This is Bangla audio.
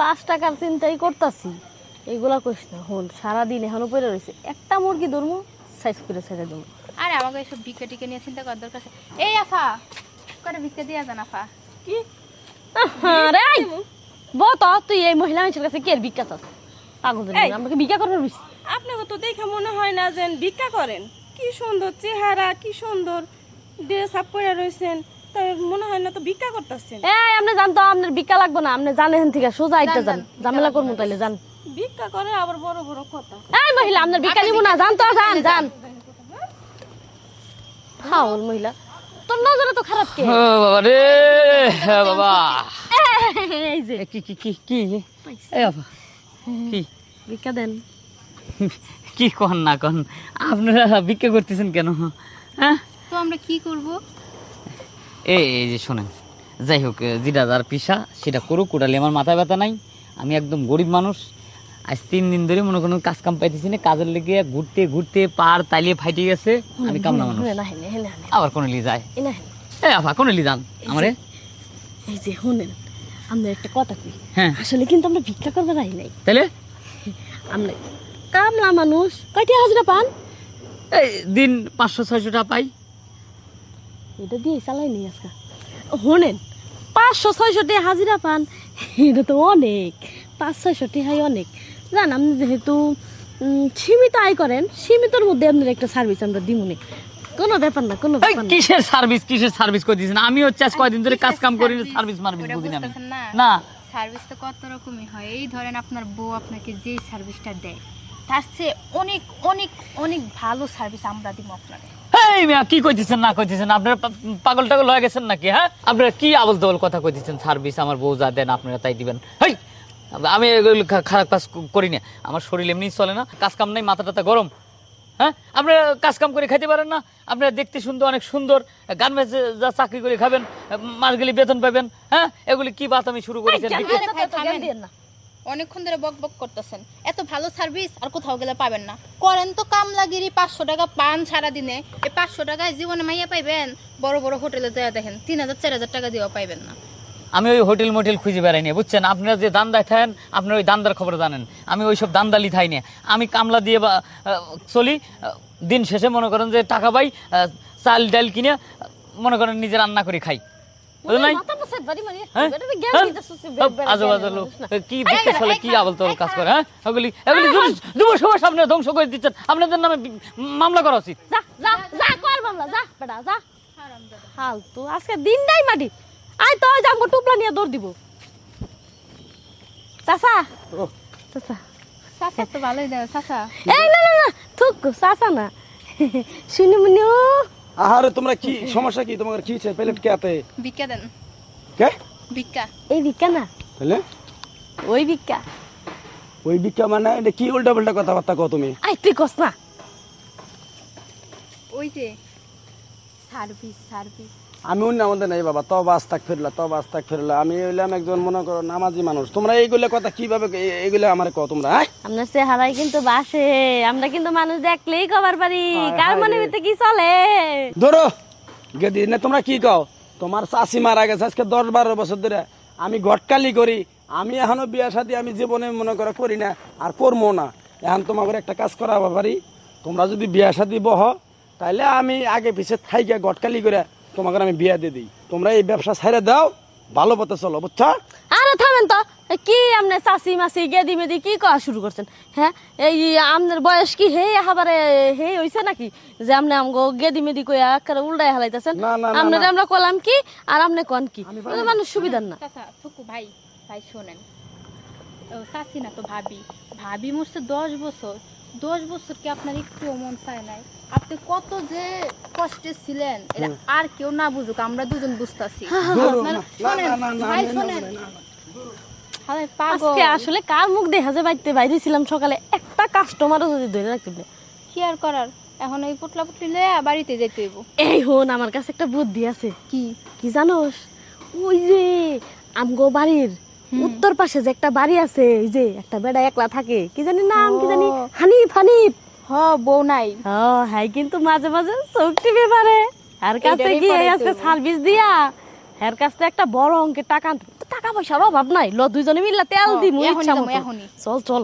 পাঁচ টাকার চিন্তাই করতাছি। এগুলা কইস না হন সারাদিন এখনও পড়ে রয়েছে একটা মুরগি ধরমু সাইজ করে ছেড়ে দেবো আরে আমাকে এসব ভিক্ষা টিকে নিয়ে চিন্তা করার দরকার আছে। এই আফা করে ভিক্ষা দিয়া যান আফা। কি? রে বত তুই এই মহিলা মানুষের কাছে কি আর ভিক্ষা চাস? পাগল। আমাকে ভিক্ষা করবার বিশ আপনাকে তো দেখে মনে হয় না যেন ভিক্ষা করেন। কি সুন্দর চেহারা কি সুন্দর। ড্রেস আপ করে রয়েছেন মনে হয় না তো ভিক্ষা করতেছেন। এই আপনি জানতো আপনার ভিক্ষা লাগবে না আপনি জানেন থেকে সোজা আইতে যান ঝামেলা করব তাইলে যান। ভিক্ষা করে আবার বড় বড় কথা। এই মহিলা আপনার ভিক্ষা নিব না জান তো যান যান। হাওল মহিলা। তোর নজরে তো খারাপ কে? ও বাবা রে হ্যাঁ বাবা। এই যে। কি কি কি কি? এ বাবা কি? ভিক্ষা দেন। কি কন না কন আপনারা ভিক্ষা করতেছেন কেন? হ্যাঁ? তো আমরা কি করব? এই এই যে শোনেন যাই হোক যেটা যার পিসা সেটা করুক ওটালে আমার মাথা ব্যথা নাই। আমি একদম গরিব মানুষ। আজ তিন দিন ধরে মনে করুন কাজ কাম পাইতেছি না কাজের লেগে ঘুরতে ঘুরতে পার তাইলে ফাইটে গেছে। আমি কামলা মানুষ। আবার কোনো লি যায়? এ আফা কোন লি যান আমারে? এই যে শুনেন আমরা একটা কথা কই। হ্যাঁ। আসলে কিন্তু আমরা ভিক্ষা করবার আই নাই। তাহলে আমরা কামলা মানুষ। কয়টি হাজরা পান? এই দিন পাঁচশো ছয়শো টাকা পাই। এটা দিয়ে চালাই নি আজকে। শোনেন পাঁচশো ছয়শো টাকা হাজিরা পান এটা তো অনেক পাঁচ ছয়শো টাকাই অনেক। জান আপনি যেহেতু সীমিত আয় করেন সীমিতর মধ্যে আপনার একটা সার্ভিস আমরা দিমুনি। কোনো ব্যাপার না কোনো ব্যাপার না। কিসের সার্ভিস কিসের সার্ভিস করে দিয়েছেন আমি হচ্ছে আজ কয়দিন ধরে কাজ কাম করি সার্ভিস মার্ভিস বুঝি। না না? সার্ভিস তো কত রকমই হয়। এই ধরেন আপনার বউ আপনাকে যে সার্ভিসটা দেয় তার চেয়ে অনেক অনেক অনেক ভালো সার্ভিস আমরা দিব আপনাকে। এই মিয়া কি কইতেছেন না কইতেছেন? আপনারা পাগল টাগল হয়ে গেছেন নাকি হ্যাঁ? আপনারা কি আবল তাবল কথা কইতেছেন? সার্ভিস আমার বউ যা দেন আপনারা তাই দিবেন। হেই! আমি এগুলো খারাপ কাজ করি না। আমার শরীর এমনি চলে না কাজ কাম নাই মাথা টাথা গরম। হ্যাঁ? আপনারা কাজ কাম করে খাইতে পারেন না আপনারা দেখতে সুন্দর অনেক সুন্দর গান যা চাকরি করে খাবেন মাস গেলে বেতন পাবেন হ্যাঁ? এগুলি কি বাত আমি শুরু করেছেন? অনেকক্ষণ ধরে বক বক করতেছেন। এত ভালো সার্ভিস আর কোথাও গেলে পাবেন না। করেন তো কামলাগিরি পাঁচশো টাকা পান সারা দিনে এই পাঁচশো টাকায় জীবনে মাইয়া পাইবেন, বড় বড় হোটেলে যায় দেখেন, তিন হাজার, চার হাজার টাকা দিয়েও পাইবেন না। আমি ওই হোটেল মোটেল খুঁজে বেড়াই না বুঝছেন? আপনারা যে দান্দায় থাকেন, আপনারা ওই দান্দার খবর জানেন। আমি ওই সব দান্দালি থাই না আমি কামলা দিয়ে চলি দিন শেষে মনে করেন যে টাকা পাই চাল ডাল কিনে, মনে করেন নিজে রান্না করে খাই। বুঝলেন নাই? মাথা বসাত বাড়ি মারি? এটা তো জ্ঞান? দিতেছিস, সব বেড় বেড় আজব জ্ঞান আজব লোক। মানুষ না। কি দেখতে চলে কি আবল তোর কাজ করে ওগুলি এগুলি যুব সবার সামনে ধ্বংস করে দিচ্ছেন। আপনাদের নামে মামলা করা উচিত। যা যা যা কর মামলা যা বেটা যা। হাল তো আজকে দিনটাই মাটি। তো টুপলা নিয়ে দৌড় দিব। চাচা চাচা। চাচা তো ভালোই দেয় চাচা। এই না না না থুক চাচা না। শুনি মুনি। ও আহারে তোমরা কি? সমস্যা কি? তোমার কি হচ্ছে প্লেট কে আতে ভিক্ষা দেন। কে? ভিক্ষা এই ভিক্ষা না। তাহলে ওই ভিক্ষা ওই ভিক্ষা মানে এটা কি উল্টা পাল্টা কথাবার্তা কও তুমি? আই তুই কস না। ওই যে সার্ভিস সার্ভিস। আমি অন্য আমাদের নাই বাবা তবা আস্তাক ফিরলা তবা আস্তাক ফিরলা আমি হইলাম একজন মনে করো নামাজি মানুষ। তোমরা এইগুলো কথা কীভাবে এইগুলো আমার কও তোমরা হ্যাঁ? আপনার চেহারাই কিন্তু বাসে আমরা কিন্তু মানুষ দেখলেই কবার পারি। কার মনে। ভিতরে কি চলে? ধরো গেদি না তোমরা কি কও? তোমার চাষি মারা গেছে আজকে দশ বারো বছর ধরে। আমি ঘটকালি করি আমি এখনও বিয়া শাদি আমি জীবনে মনে করো করি না আর করব না। এখন তোমাকে একটা কাজ করা পারি তোমরা যদি বিয়া শাদি বহ তাহলে আমি আগে পিছে থাইকে ঘটকালি করে তোমাকে আমি বিয়া দিয়ে দিই। তোমরা এই ব্যবসা ছেড়ে দাও ভালো পথে চলো বুঝছা? আরে থামেন তো কি আপনি চাষি মাসি গেদি মেদি কি করা শুরু করছেন? হ্যাঁ এই আপনার বয়স কি হে একেবারে হে হইছে নাকি? যে আপনি আমগো গেদি মেদি কই একেবারে উল্টাই হালাইতেছেন। না, না, না, আপনার না। আমরা কলাম কি আর আপনি কোন কি? মানুষ সুবিধার না। চাচা থুকু ভাই ভাই শোনেন। ও চাচি না তো ভাবি। ভাবি মরছে দশ বছর। দশ বছর কি আপনার একটু মন চায় নাই? আপনি কত যে কষ্টে ছিলেন এটা আর কেউ না বুঝুক আমরা দুজন বুঝতাছি। ধরো, আপনারা- না, শোনেন, না, না, না, ভাই না, না, শোনেন। না, না, না। আরে পাগল। আজকে আসলে কার মুখ দেখা যে বাইতে বাইরে ছিলাম সকালে? একটা কাস্টমারও যদি ধরে রাখতে পারে। কি আর করার? এখন ওই পুটলা পুটলি লয়ে বাড়িতে যেতে হইব। এই হন আমার কাছে একটা বুদ্ধি আছে। কি? কি জানোস? ওই যে আমগো বাড়ির উত্তর পাশে যে একটা বাড়ি আছে ওই যে একটা বেড়া একলা থাকে কি জানি নাম কি জানি। হানিফ হানিফ। হ বউ নাই। ও হ্যাঁ কিন্তু মাঝে মাঝে চোখ টিপে পারে আর কাছে গিয়ে আজকে সার্ভিস দিয়া এর কাছ থেকে একটা বড় অঙ্কের টাকা। টাকা পয়সার অভাব নাই। ল দুজনে মিললে তেল দিই দিমু ইচ্ছা মতো। চল চল।